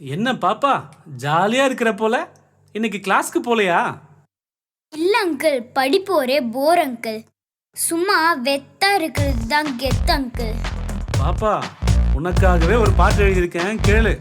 என்ன பாப்பா ஜாலியா இருக்கிற போல? இன்னைக்கு கிளாஸ்க்கு போலையா? இல்ல அங்கிள் படிப்பு ஒரே போர் அங்கிள் சும்மா வெத்தா இருக்கிறது தான் கெத்து அங்கிள் பாப்பா உனக்காகவே ஒரு பாட்டு எழுதியிருக்கேன் கேளு.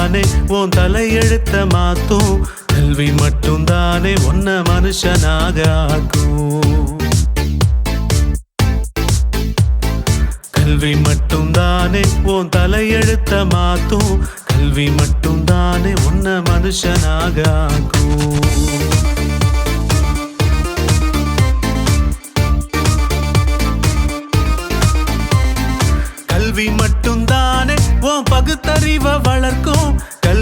தானே உன் தலையெழுத்த மாத்தும். கல்வி மட்டும் தானே உன்ன மனுஷனாக ஆக்கும். கல்வி மட்டும் தானே உன் தலையெழுத்த மாத்தும். கல்வி மட்டும் தானே உன்ன மனுஷனாக ஆக்கும்.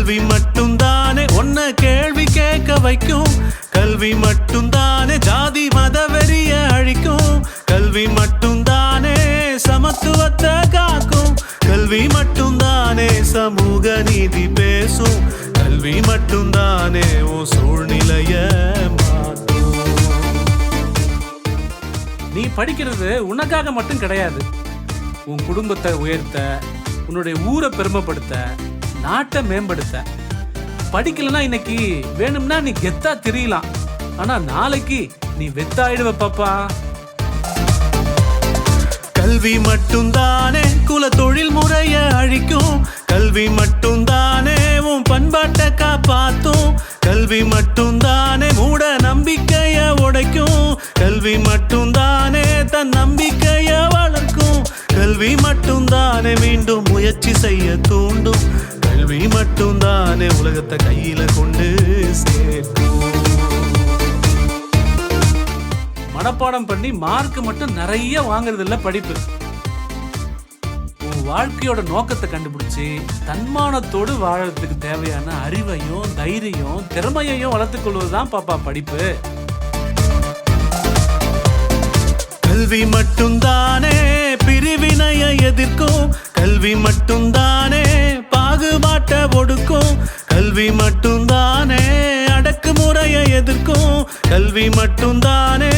கல்வி மட்டும்தானே? உன்னை கேள்வி கேட்க வைக்கும். கல்வி மட்டும்தானே? ஜாதி மத வெறிய அழிக்கும். கல்வி மட்டும்தானே? சமத்துவத்தை காக்கும். கல்வி மட்டும்தானே? சமூக நீதி பேசும். கல்வி மட்டும்தானே? உன் சூழ்நிலைய நீ படிக்கிறது உனக்காக மட்டும் கிடையாது. உன் குடும்பத்தை உயர்த்த உன்னுடைய ஊரை பெருமைப்படுத்த நாட்டை மேம்படுத்த. படிக்கலைன்னா இன்னைக்கு வேணும்னா நீ கெத்தா தெரியலாம். ஆனா நாளைக்கு நீ வெத்தாயிடுவ பாப்பா. கல்வி மட்டும்தானே குல தொழில் முறைய அழிக்கும். கல்வி மட்டும்தானே உன் பண்பாட்டை காப்பாத்தும். கல்வி மட்டும்தானே மூட நம்பிக்கைய உடைக்கும். கல்வி மட்டும்தானே தன் நம்பிக்கைய வளர்க்கும். கல்வி மட்டும்தானே மீண்டும் முயற்சி செய்ய தூண்டும். கல்வி மட்டும்தானே உலகத்தை கையில கொண்டு சேர்க்கும். மனப்பாடம் பண்ணி மார்க் மட்டும் நிறைய வாங்குறது இல்ல படிப்பு வாழ்க்கையோட நோக்கத்தை கண்டுபிடிச்சு தன்மானத்தோடு வாழறதுக்கு தேவையான அறிவையும் தைரியம் திறமையையும் வளர்த்துக் கொள்வதுதான் பாப்பா படிப்பு. கல்வி மட்டும்தானே பிரிவினையை எதிர்க்கும். கல்வி மட்டும்தான் கல்வி மட்டும்தானே அடக்குமுறையை எதிர்க்கும். கல்வி மட்டும்தானே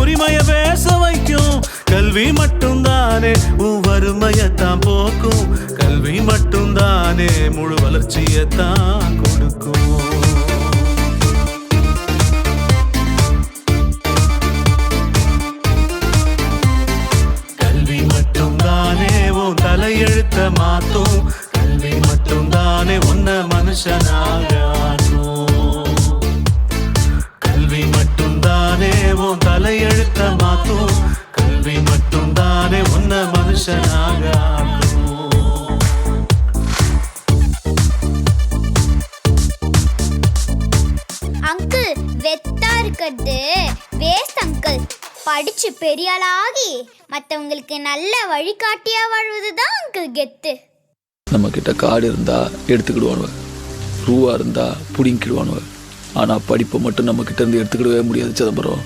உரிமைய பேச வைக்கும். கல்வி மட்டும்தானே உன் வறுமையத்தான் போக்கும். கல்வி மட்டும்தானே முழு வளர்ச்சியத்தான் கொடுக்கும். கல்வி மட்டும்தானே உன் தலையெழுத்த மாத்தும். கல்வி மட்டும்தானே உன்னை மனுஷனாக ஆக்கும் கல்வி மட்டும்தானே உன் தலையெழுத்த மாத்தும் கல்வி மட்டும்தானே உன்னை மனுஷனாக ஆக்கும் அங்கிள் வெத்தா இருக்கிறது. Waste uncle. படிச்சு பெரிய ஆளாகி மற்றவங்களுக்கு நல்ல வழிகாட்டியா வாழ்வது தான் அங்கிள் கெத்து. நம்ம கிட்ட காடு இருந்தா எடுத்துக்கிடுவானுவ ரூவா இருந்தால் பிடிங்கிடுவானுவ ஆனால் படிப்பை மட்டும் நம்மக்கிட்டேருந்து இருந்து எடுத்துக்கிடவே முடியாது சிதம்பரம்.